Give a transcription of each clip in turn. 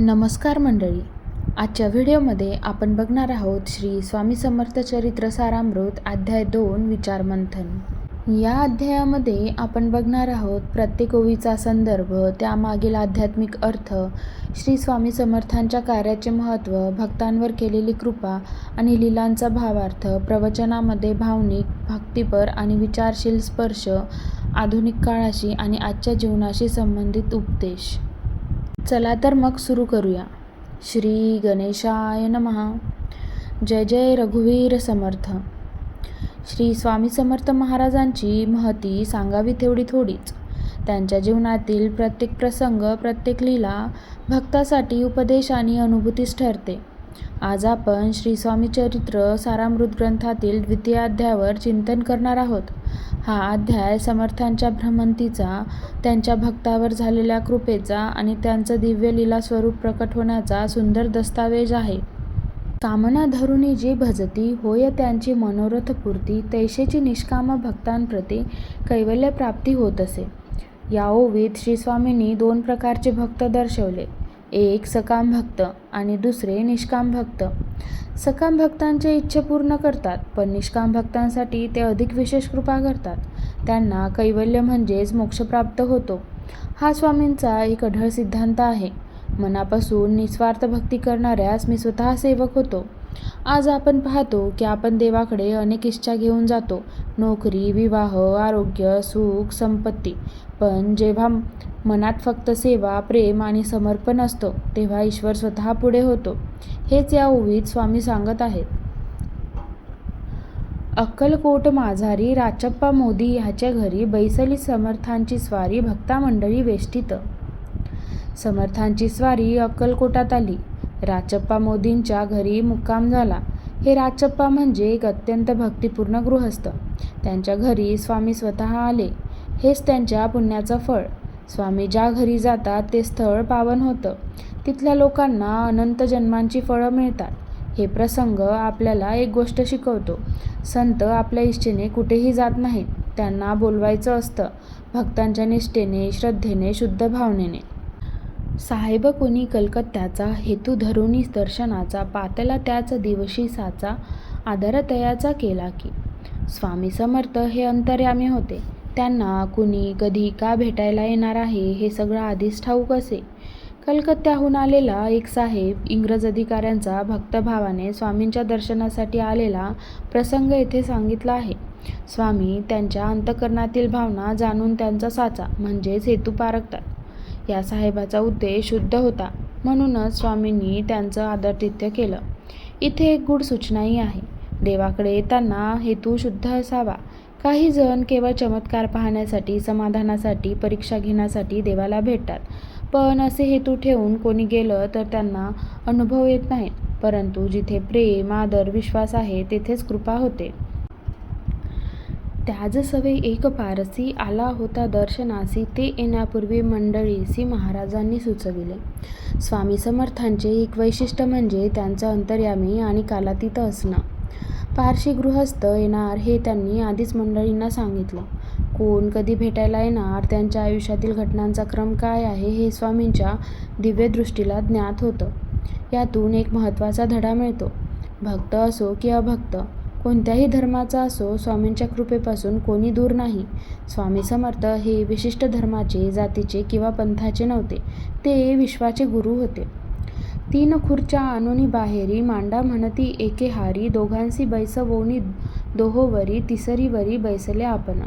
नमस्कार मंडळी. आजच्या व्हिडिओमध्ये आपण बघणार आहोत श्री स्वामी समर्थ चरित्र सारामृत अध्याय दोन विचारमंथन या अध्यायामध्ये आपण बघणार आहोत प्रत्येक ओवीचा संदर्भ त्यामागील आध्यात्मिक अर्थ श्री स्वामी समर्थांच्या कार्याचे महत्त्व भक्तांवर केलेली कृपा आणि लीलांचा भावार्थ प्रवचनामध्ये भावनिक भक्तिपर आणि विचारशील स्पर्श आधुनिक काळाशी आणि आजच्या जीवनाशी संबंधित उपदेश. चला तर मग सुरू करूया. श्री गणेशाय नमः. जय जय रघुवीर समर्थ. श्री स्वामी समर्थ महाराजांची महती सांगावी तेवढी थोडीच. त्यांच्या जीवनातील प्रत्येक प्रसंग प्रत्येक लीला भक्तासाठी उपदेश आणि अनुभूतीच ठरते. आज आपण श्री स्वामी चरित्र सारामृत ग्रंथातील द्वितीय अध्यायावर चिंतन करणार आहोत. हा अध्याय समर्थांच्या भ्रमंतीचा त्यांच्या भक्तावर झालेल्या कृपेचा आणि त्यांचं दिव्य लीला स्वरूप प्रकट होण्याचा सुंदर दस्तावेज आहे. कामना धरुणी जी भजती होय त्यांची मनोरथपूर्ती तैशेची निष्काम भक्तांप्रती कैवल्य प्राप्ती होत असे. या ओवीत श्री स्वामींनी दोन प्रकारचे भक्त दर्शवले. एक सकाम भक्त आणि दुसरे निष्काम भक्त. सकाम भक्तांचे इच्छा पूर्ण करतात पण निष्काम भक्तांसाठी ते अधिक विशेष कृपा करतात. त्यांना कैवल्य म्हणजेच मोक्ष प्राप्त होतो. हा स्वामींचा एक अढळ सिद्धांत आहे. मनापासून निस्वार्थ भक्ती करणाऱ्यास मी स्वतः सेवक होतो. आज आपण पाहतो की आपण देवाकडे अनेक इच्छा घेऊन जातो. नोकरी विवाह आरोग्य सुख संपत्ती. पण जेव्हा मनात फक्त सेवा प्रेम आणि समर्पण असतो तेव्हा ईश्वर स्वतः पुढे होतो. हेच या ओवीत स्वामी सांगत आहेत. अक्कलकोट माझारी राचप्पा मोदी ह्याच्या घरी बैसली समर्थांची स्वारी भक्ता मंडळी वेष्टीत. समर्थांची स्वारी अक्कलकोटात आली. राचप्पा मोदींच्या घरी मुक्काम झाला. हे राचप्पा म्हणजे एक अत्यंत भक्तिपूर्ण गृहस्थ. त्यांच्या घरी स्वामी स्वतः आले. हेच त्यांच्या पुण्याचं फळ. स्वामी ज्या घरी जातात ते स्थळ पावन होतं. तिथल्या लोकांना अनंत जन्मांची फळं मिळतात. हे प्रसंग आपल्याला एक गोष्ट शिकवतो. संत आपल्या इच्छेने कुठेही जात नाहीत. त्यांना बोलवायचं असतं. भक्तांच्या निष्ठेने श्रद्धेने शुद्ध भावनेने. साहेब कोणी कलकत्त्याचा हेतू धरुणी दर्शनाचा पातला त्याच दिवशी साचा आदरतयाचा केला की. स्वामी समर्थ हे अंतर्यामी होते. त्यांना कुणी कधी का भेटायला येणार आहे हे सगळं आधीच ठाऊक असे. कलकत्त्याहून आलेला एक साहेब इंग्रज अधिकाऱ्यांचा भक्तभावाने स्वामींच्या दर्शनासाठी आलेला प्रसंग येथे सांगितला आहे. स्वामी त्यांच्या अंतकरणातील भावना जाणून त्यांचा साचा म्हणजेच हेतू पारखतात. या साहेबाचा उद्देश शुद्ध होता. म्हणूनच स्वामींनी त्यांचं आदरतिथ्य केलं. इथे एक गूढ सूचनाही आहे. देवाकडे येताना हेतू शुद्ध असावा. काही जण केवळ चमत्कार पाहण्यासाठी समाधानासाठी परीक्षा घेण्यासाठी देवाला भेटतात. पण असे हेतू ठेवून कोणी गेलं तर त्यांना अनुभव येत नाही परंतु जिथे प्रेम आदर विश्वास आहे तेथेच कृपा होते. त्याज सवे एक पारसी आला होता दर्शनासी ते येण्यापूर्वी मंडळीसी महाराजांनी सुचविले. स्वामी समर्थांचे एक वैशिष्ट्य म्हणजे त्यांचं अंतर्यामी आणि कालातीत असणं. पारशी गृहस्थ येणार हे त्यांनी आधीच मंडळींना सांगितलं. कोण कधी भेटायला येणार त्यांच्या आयुष्यातील घटनांचा क्रम काय आहे हे स्वामींच्या दिव्यदृष्टीला ज्ञात होतं. यातून एक महत्त्वाचा धडा मिळतो. भक्त असो की अभक्त कोणत्याही धर्माचा असो स्वामींच्या कृपेपासून कोणी दूर नाही. स्वामी समर्थ हे विशिष्ट धर्माचे जातीचे किंवा पंथाचे नव्हते. ते विश्वाचे गुरु होते. तीन खुर्च्या आणोनी बाहेरी मांडा म्हणती एके हारी दोघांसी बैसवोनी दोहोवरी तिसरीवरी बैसले आपण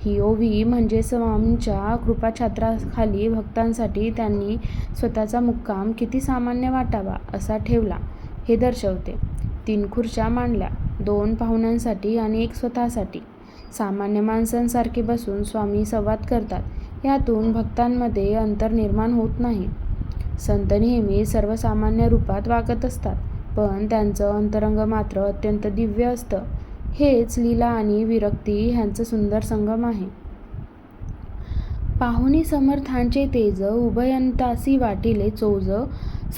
ही ओवी म्हणजे स्वामींच्या कृपाछात्राखाली भक्तांसाठी त्यांनी स्वतःचा मुक्काम किती सामान्य वाटावा असा ठेवला हे दर्शवते. तीन खुर्च्या मांडल्या दोन पाहुण्यांसाठी आणि एक स्वतःसाठी. सामान्य माणसांसारखे बसून स्वामी संवाद करतात. यातून भक्तांमध्ये अंतर निर्माण होत नाही. संत नेहमी सर्वसामान्य रूपात वागत असतात पण त्यांचं अंतरंग मात्र अत्यंत दिव्य असतं. हेच लीला आणि विरक्ती ह्यांचं सुंदर संगम आहे. पाहुणी समर्थांचे तेज उभयंतासी वाटिले चोज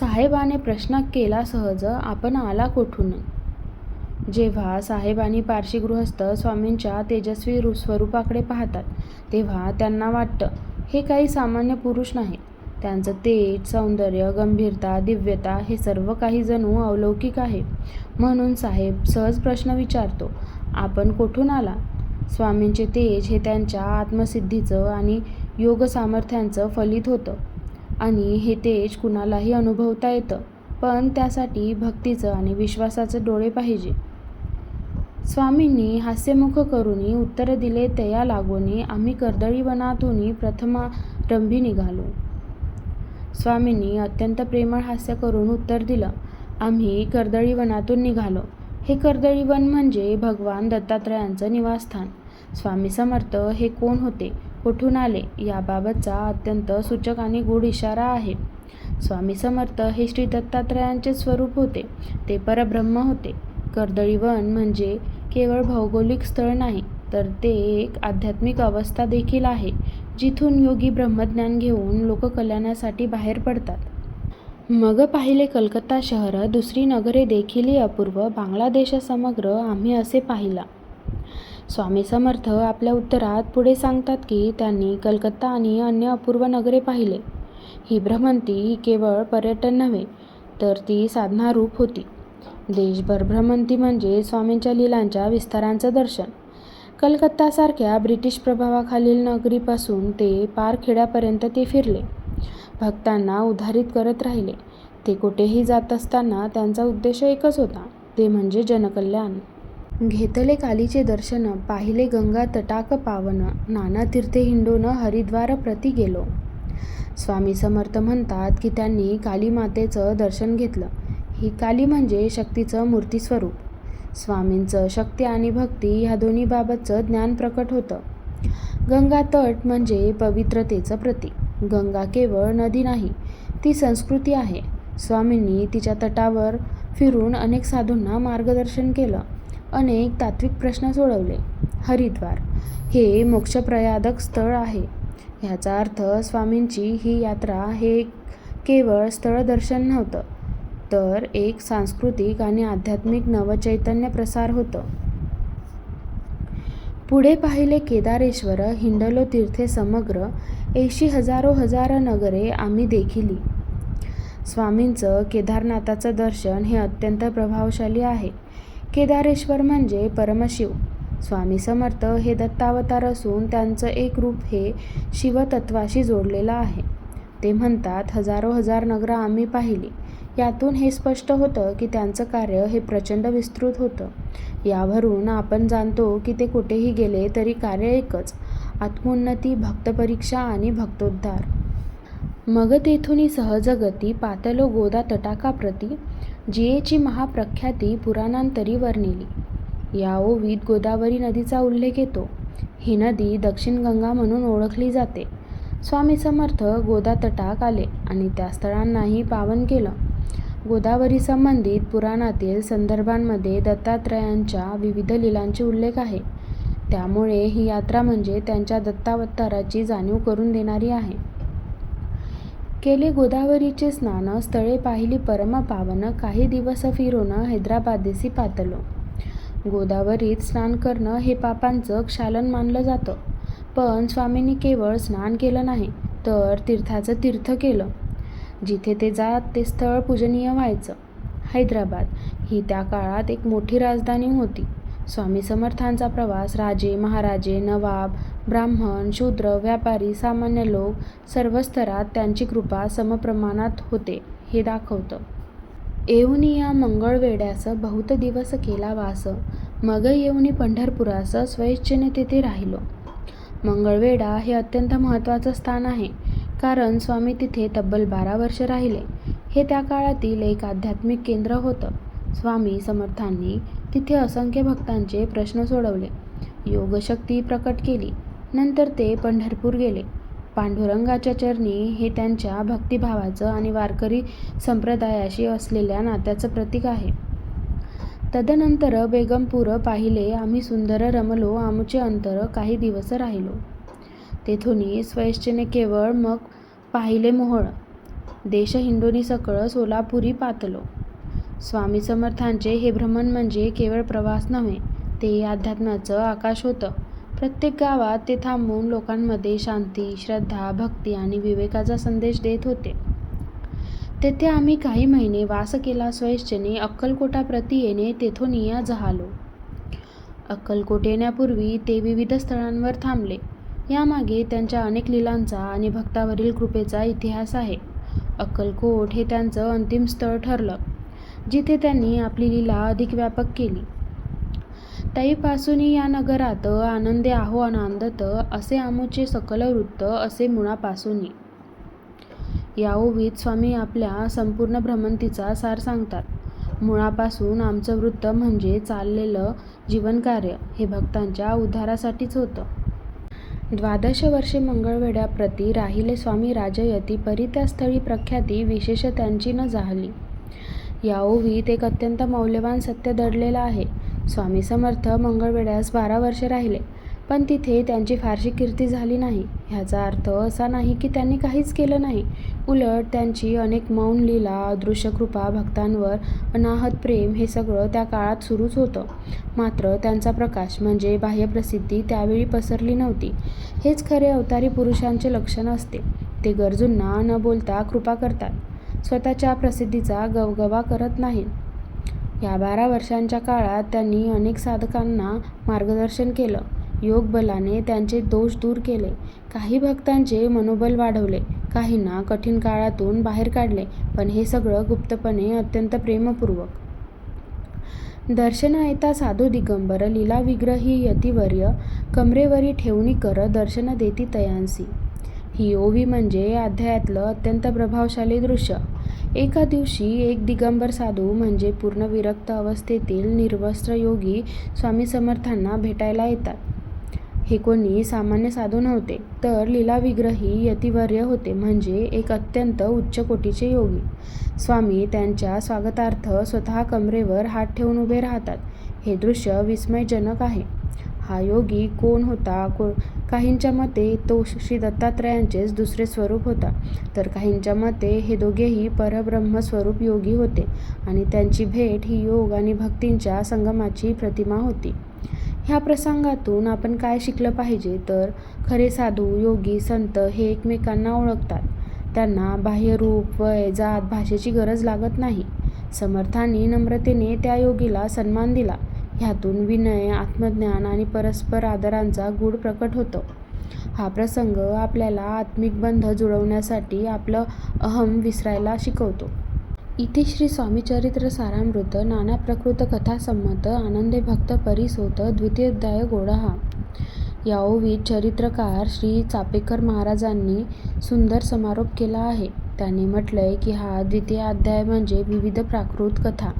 साहेबाने प्रश्न केला सहज आपण आला कोठून? जेव्हा साहेबांनी पारशी गृहस्थ स्वामींच्या तेजस्वी स्वरूपाकडे पाहतात तेव्हा त्यांना वाटतं हे काही सामान्य पुरुष नाहीत त्यांचं तेज सौंदर्य गंभीरता दिव्यता हे सर्व काही जणू अलौकिक आहे. म्हणून साहेब सहज प्रश्न विचारतो आपण कोठून आला स्वामींचे तेज हे त्यांच्या आत्मसिद्धीचं आणि योग सामर्थ्यांचं फलित होतं. आणि हे तेज कुणालाही अनुभवता येतं पण त्यासाठी भक्तीचं आणि विश्वासाचं डोळे पाहिजे. स्वामींनी हास्यमुख करूनी उत्तर दिले तया लागोनी आम्ही कर्दळीवनातून प्रथमारंभी निघालो. स्वामींनी अत्यंत प्रेमळ हास्य करून उत्तर दिलं आम्ही कर्दळीवनातून निघालो. हे कर्दळीवन म्हणजे भगवान दत्तात्रयांचं निवासस्थान. स्वामी समर्थ हे कोण होते कुठून आले याबाबतचा अत्यंत सूचक आणि गूढ इशारा आहे. स्वामी समर्थ हे श्री दत्तात्रयांचे स्वरूप होते ते परब्रह्म होते. कर्दळीवन म्हणजे केवळ भौगोलिक स्थळ नाही तर ते एक आध्यात्मिक अवस्था देखील आहे. जिथून योगी ब्रह्मज्ञान घेऊन लोककल्याणासाठी बाहेर पडतात. मग पाहिले कलकत्ता शहर दुसरी नगरे देखील अपूर्व बांगलादेशसमग्र आम्ही असे पाहिला. स्वामी समर्थ आपल्या उत्तरात पुढे सांगतात की त्यांनी कलकत्ता आणि अन्य अपूर्व नगरे पाहिले. ही भ्रमंती ही केवळ पर्यटन नव्हे तर ती साधनारूप होती. देशभर भ्रमंती म्हणजे स्वामींच्या लीलांच्या विस्तारांचं दर्शन. कलकत्तासारख्या ब्रिटिश प्रभावाखालील नगरीपासून ते पारखेड्यापर्यंत ते फिरले. भक्तांना उद्धारित करत राहिले. ते कुठेही जात असताना त्यांचा उद्देश एकच होता ते म्हणजे जनकल्याण. घेतले कालीचे दर्शन पाहिले गंगा तटाक पावन नाना तीर्थे हिंडून हरिद्वार प्रती गेलो. स्वामी समर्थ म्हणतात की त्यांनी काली मातेचं दर्शन घेतलं. ही काली म्हणजे शक्तीचं मूर्तीस्वरूप. स्वामींचं शक्ती आणि भक्ती ह्या दोन्हीबाबतचं ज्ञान प्रकट होतं. गंगा तट म्हणजे पवित्रतेचं प्रतीक. गंगा केवळ नदी नाही ती संस्कृती आहे. स्वामींनी तिच्या तटावर फिरून अनेक साधूंना मार्गदर्शन केलं. अनेक तात्विक प्रश्न सोडवले. हरिद्वार हे मोक्षप्रयादक स्थळ आहे. ह्याचा अर्थ स्वामींची ही यात्रा हे केवळ स्थळदर्शन नव्हतं तर एक सांस्कृतिक आणि आध्यात्मिक नवचैतन्य प्रसार होतं. पुढे पाहिले केदारेश्वर हिंडलो तीर्थे समग्र ऐशी हजारो हजार नगरे आम्ही देखिली. स्वामींचं केदारनाथाचं दर्शन हे अत्यंत प्रभावशाली आहे. केदारेश्वर म्हणजे परमशिव. स्वामी समर्थ हे दत्तावतार असून त्यांचं एक रूप हे शिवतत्वाशी जोडलेलं आहे. ते म्हणतात हजारो हजार नगरं आम्ही पाहिली. यातून हे स्पष्ट होतं की त्यांचं कार्य हे प्रचंड विस्तृत होतं. यावरून आपण जाणतो की ते कुठेही गेले तरी कार्य एकच आत्मोन्नती भक्तपरीक्षा आणि भक्तोद्धार. मग तेथुनी सहजगती पातलो गोदा तटाकाप्रती जियेची महाप्रख्याती पुराणांतरी वर्णिली. या ओवीत गोदावरी नदीचा उल्लेख येतो. ही नदी दक्षिण गंगा म्हणून ओळखली जाते. स्वामी समर्थ गोदा तटाक आले आणि त्या स्थळांनाही पावन केलं. गोदावरी संबंधित पुराणातील संदर्भांमध्ये दत्तात्रयांच्या विविध लिलांचे उल्लेख आहे. त्यामुळे ही यात्रा म्हणजे त्यांच्या दत्तावताराची जाणीव करून देणारी आहे. केले गोदावरीचे स्नान स्थळे पाहिली परम पावन काही दिवस फिरून हैदराबादेसी पातलो. गोदावरीत स्नान करणं हे पापांचं क्षालन मानलं जातं. पण स्वामींनी केवळ स्नान केलं नाही तर तीर्थाचं तीर्थ केलं. जिथे ते जात ते स्थळ पूजनीय व्हायचं. हैदराबाद ही त्या काळात एक मोठी राजधानी होती. स्वामी समर्थांचा प्रवास राजे महाराजे नवाब ब्राह्मण शूद्र व्यापारी सामान्य लोक सर्व स्तरात त्यांची कृपा समप्रमाणात होते हे दाखवतं. येऊनी या मंगळवेड्यास बहुत दिवस केला वास मग येऊनी पंढरपुरास स्वेच्छेने तेथे राहिलो. मंगळवेढा हे अत्यंत महत्त्वाचं स्थान आहे. कारण स्वामी तिथे तब्बल बारा वर्ष राहिले. हे त्या काळातील एक आध्यात्मिक केंद्र होतं. स्वामी समर्थांनी तिथे असंख्य भक्तांचे प्रश्न सोडवले. योगशक्ती प्रकट केली. नंतर ते पंढरपूर गेले. पांडुरंगाच्या चरणी हे त्यांच्या भक्तिभावाचं आणि वारकरी संप्रदायाशी असलेल्या नात्याचं प्रतीक आहे. तदनंतर बेगमपूर पाहिले आम्ही सुंदर रमलो आमचे अंतर काही दिवस राहिलो. तेथून स्वेच्छेने केवळ मग पाहिले मोहळ. देश हिंडोनी सकळ सोलापुरी पातलो. स्वामी समर्थांचे हे भ्रमण म्हणजे केवळ प्रवास नव्हे ते अध्यात्माचं आकाश होतं. प्रत्येक गावात ते थांबून लोकांमध्ये शांती श्रद्धा भक्ती आणि विवेकाचा संदेश देत होते. तेथे आम्ही काही महिने वास केला स्वेच्छेने अक्कलकोटाप्रती येणे तेथून या जहालो. अक्कलकोट येण्यापूर्वी ते विविध स्थळांवर थांबले. यामागे त्यांच्या अनेक लीलांचा आणि भक्तावरील कृपेचा इतिहास आहे. अक्कलकोट हे त्यांचं अंतिम स्थळ ठरलं जिथे त्यांनी आपली लीला अधिक व्यापक केली. तैपासूनी या नगरात आनंदे आहो आनंदत असे आमोचे सकल वृत्त असे मुळापासूनही. या ओवीत स्वामी आपल्या संपूर्ण भ्रमंतीचा सार सांगतात. मुळापासून आमचं वृत्त म्हणजे चाललेलं जीवनकार्य हे भक्तांच्या उद्धारासाठीच होतं. द्वादश वर्षे मंगळवेढ्याप्रती राहिले स्वामी राजयती परी त्या स्थळी प्रख्याती विशेष त्यांची न जाहली या ओवीत एक अत्यंत मौल्यवान सत्य दडलेलं आहे. स्वामी समर्थ मंगळवेड्यास बारा वर्षे राहिले. पण तिथे त्यांची फारशी कीर्ती झाली नाही. ह्याचा अर्थ असा नाही की त्यांनी काहीच केलं नाही. उलट त्यांची अनेक मौन लीला अदृश्य कृपा भक्तांवर अनाहत प्रेम हे सगळं त्या काळात सुरूच होतं. मात्र त्यांचा प्रकाश म्हणजे बाह्यप्रसिद्धी त्यावेळी पसरली नव्हती. हेच खरे अवतारी पुरुषांचे लक्षण असते. ते गरजूंना न बोलता कृपा करतात. स्वतःच्या प्रसिद्धीचा गवगवा करत नाहीत. या बारा वर्षांच्या काळात त्यांनी अनेक साधकांना मार्गदर्शन केलं. योगबलाने त्यांचे दोष दूर केले. काही भक्तांचे मनोबल वाढवले काहींना कठीण काळातून बाहेर काढले पण हे सगळं गुप्तपणे अत्यंत प्रेमपूर्वक. दर्शन येता साधू दिगंबर लीला विग्रही यतिवर्य कमरेवरी ठेवणी कर दर्शन देती तयांसी. ही ओवी म्हणजे अध्यायातलं अत्यंत प्रभावशाली दृश्य. एका दिवशी एक दिगंबर साधू म्हणजे पूर्ण विरक्त अवस्थेतील निर्वस्त्र योगी स्वामी समर्थांना भेटायला येतात. हे कोणी सामान्य साधू नव्हते. तर लीलाविग्रही यतिवर्य होते म्हणजे एक अत्यंत उच्च कोटीचे योगी. स्वामी त्यांच्या स्वागतार्थ स्वतः कमरेवर हात ठेवून उभे राहतात. हे दृश्य विस्मयजनक आहे. हा योगी कोण होता? को काहींच्या मते तो श्री दत्तात्रयांचेच दुसरे स्वरूप होता. तर काहींच्या मते हे दोघेही परब्रह्मस्वरूप योगी होते आणि त्यांची भेट ही योग आणि भक्तींच्या संगमाची प्रतिमा होती. ह्या प्रसंगातून आपण काय शिकलं पाहिजे तर खरे साधू योगी संत हे एकमेकांना ओळखतात. त्यांना बाह्य रूप वय जात भाषेची गरज लागत नाही. समर्थांनी नम्रतेने त्या योगीला सन्मान दिला. ह्यातून विनय आत्मज्ञान आणि परस्पर आदरांचा गूढ प्रकट होतो. हा प्रसंग आपल्याला आत्मिक बंध जुळवण्यासाठी आपलं अहम विसरायला शिकवतो. इथे श्री स्वामीचरित्र सारामृत नाना प्रकृत कथासंमत आनंदे भक्त परिसोत द्वितीयोध्याय गोडा हा याओवी चरित्रकार श्री चापेकर महाराजांनी सुंदर समारोप केला आहे. त्यांनी म्हटलंय की हा द्वितीय अध्याय म्हणजे विविध प्राकृत कथा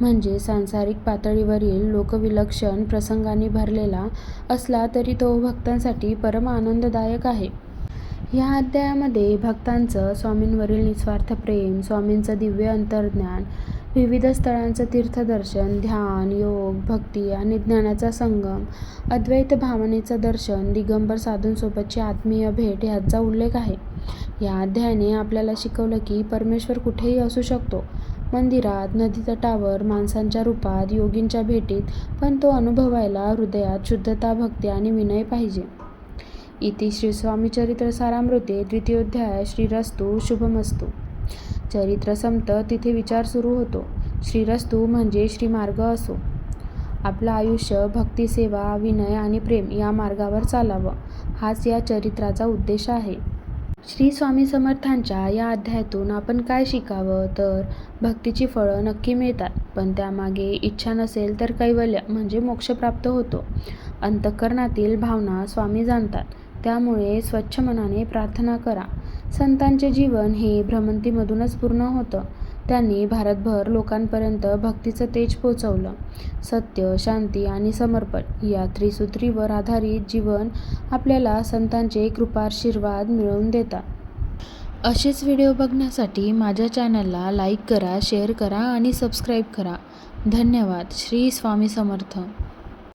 म्हणजे सांसारिक पातळीवरील लोकविलक्षण प्रसंगांनी भरलेला असला तरी तो भक्तांसाठी परम आनंददायक आहे. ह्या अध्यायामध्ये भक्तांचं स्वामींवरील निस्वार्थ प्रेम स्वामींचं दिव्य अंतर्ज्ञान विविध स्थळांचं तीर्थदर्शन ध्यान योग भक्ती आणि ज्ञानाचा संगम अद्वैत भावनेचं दर्शन दिगंबर साधूंसोबतची आत्मीय भेट ह्याचा उल्लेख आहे. या अध्यायाने आपल्याला शिकवलं की परमेश्वर कुठेही असू शकतो. मंदिरात नदीतटावर माणसांच्या रूपात योगींच्या भेटीत पण तो अनुभवायला हृदयात शुद्धता भक्ती आणि विनय पाहिजे. इति श्री सारामृते द्वितीयोध्याय श्रीरस्तू शुभमस्तू। चरित्र संपतं तिथे विचार सुरू होतो। श्रीरस्तू म्हणजे श्रीमार्ग असो। आपलं आयुष्य भक्तिसेवा विनय आणि प्रेम या मार्गावर चालावं हाच या चरित्राचा उद्देश आहे. श्री स्वामी समर्थांच्या या अध्यायातून आपण काय शिकावं? तर भक्तीची फळं नक्की मिळतात पण त्यामागे इच्छा नसेल तर कैवल्य म्हणजे मोक्ष प्राप्त होतो. अंतःकरणातील भावना स्वामी जाणतात. त्यामुळे स्वच्छ मनाने प्रार्थना करा. संतांचे जीवन हे भ्रमंतीमधूनच पूर्ण होतं. त्यांनी भारतभर लोकांपर्यंत भक्तीचं तेज पोचवलं. सत्य शांती आणि समर्पण या त्रिसूत्रीवर आधारित जीवन आपल्याला संतांचे कृपाशीर्वाद मिळवून देतात. असेच व्हिडिओ बघण्यासाठी माझ्या चॅनलला लाईक करा शेअर करा आणि सबस्क्राईब करा. धन्यवाद. श्री स्वामी समर्थ.